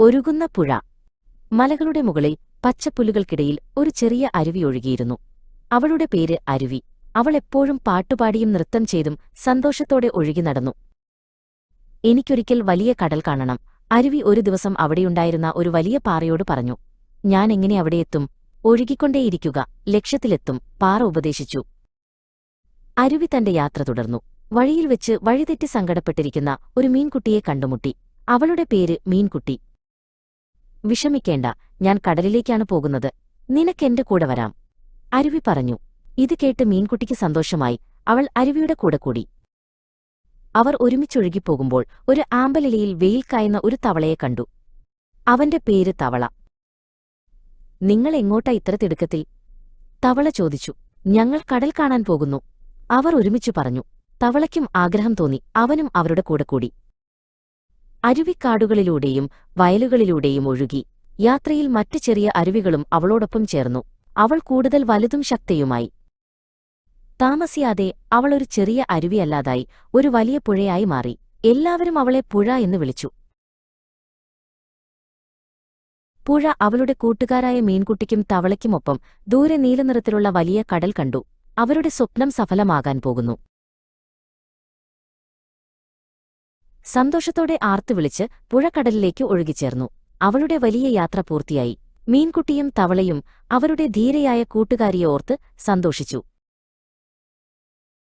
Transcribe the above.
ഒഴുകുന്ന പുഴ. മലകളുടെ മുകളിൽ പച്ചപ്പുല്ലുകൾക്കിടയിൽ ഒരു ചെറിയ അരുവി ഒഴുകിയിരുന്നു. അവളുടെ പേര് അരുവി. അവൾ എപ്പോഴും പാട്ടുപാടിയും നൃത്തം ചെയ്തും സന്തോഷത്തോടെ ഒഴുകി നടന്നു. എനിക്കൊരിക്കൽ വലിയ കടൽ കാണണം. അരുവി ഒരു ദിവസം അവിടെയുണ്ടായിരുന്ന ഒരു വലിയ പാറയോട് പറഞ്ഞു ഞാൻ എങ്ങനെ അവിടെയെത്തും ഒഴുകിക്കൊണ്ടേയിരിക്കുക. ലക്ഷ്യത്തിലെത്തും. പാറ ഉപദേശിച്ചു. അരുവി തന്റെ യാത്ര തുടർന്നു. വഴിയിൽ വെച്ച് വഴിതെറ്റി സങ്കടപ്പെട്ടിരിക്കുന്ന ഒരു മീൻകുട്ടിയെ കണ്ടുമുട്ടി. അവളുടെ പേര് മീൻകുട്ടി. വിഷമിക്കേണ്ട ഞാൻ കടലിലേക്കാണ് പോകുന്നത്. നിനക്കെന്റെ കൂടെ വരാം. അരുവി പറഞ്ഞു. ഇത് കേട്ട് മീൻകുട്ടിക്ക് സന്തോഷമായി. അവൾ അരുവിയുടെ കൂടെ കൂടി. അവർ ഒരുമിച്ചൊഴുകിപ്പോകുമ്പോൾ ഒരു ആമ്പലിലയിൽ വെയിൽ കായുന്ന ഒരു തവളയെ കണ്ടു. അവന്റെ പേര് തവള. നിങ്ങൾ എങ്ങോട്ടാ ഇത്ര തിടുക്കത്തിൽ തവള ചോദിച്ചു. ഞങ്ങൾ കടൽ കാണാൻ പോകുന്നു. അവർ ഒരുമിച്ചു പറഞ്ഞു. തവളയ്ക്കും ആഗ്രഹം തോന്നി. അവനും അവരുടെ കൂടെ കൂടി. അരുവിക്കാടുകളിലൂടെയും വയലുകളിലൂടെയും ഒഴുകി. യാത്രയിൽ മറ്റ് ചെറിയ അരുവികളും അവളോടൊപ്പം ചേർന്നു. അവൾ കൂടുതൽ വലുതും ശക്തയുമായി. താമസിയാതെ അവളൊരു ചെറിയ അരുവിയല്ലാതായി ഒരു വലിയ പുഴയായി മാറി. എല്ലാവരും അവളെ പുഴ എന്ന് വിളിച്ചു. പുഴ അവളുടെ കൂട്ടുകാരായ മീൻകുട്ടിക്കും തവളയ്ക്കുമൊപ്പം ദൂരെ നീലനിറത്തിലുള്ള വലിയ കടൽ കണ്ടു. അവരുടെ സ്വപ്നം സഫലമാകാൻ പോകുന്നു. സന്തോഷത്തോടെ ആർത്തുവിളിച്ച് പുഴക്കടലിലേക്ക് ഒഴുകിച്ചേർന്നു. അവളുടെ വലിയ യാത്ര പൂർത്തിയായി. മീൻകുട്ടിയും തവളയും അവരുടെ ധീരയായ കൂട്ടുകാരിയെ ഓർത്ത് സന്തോഷിച്ചു.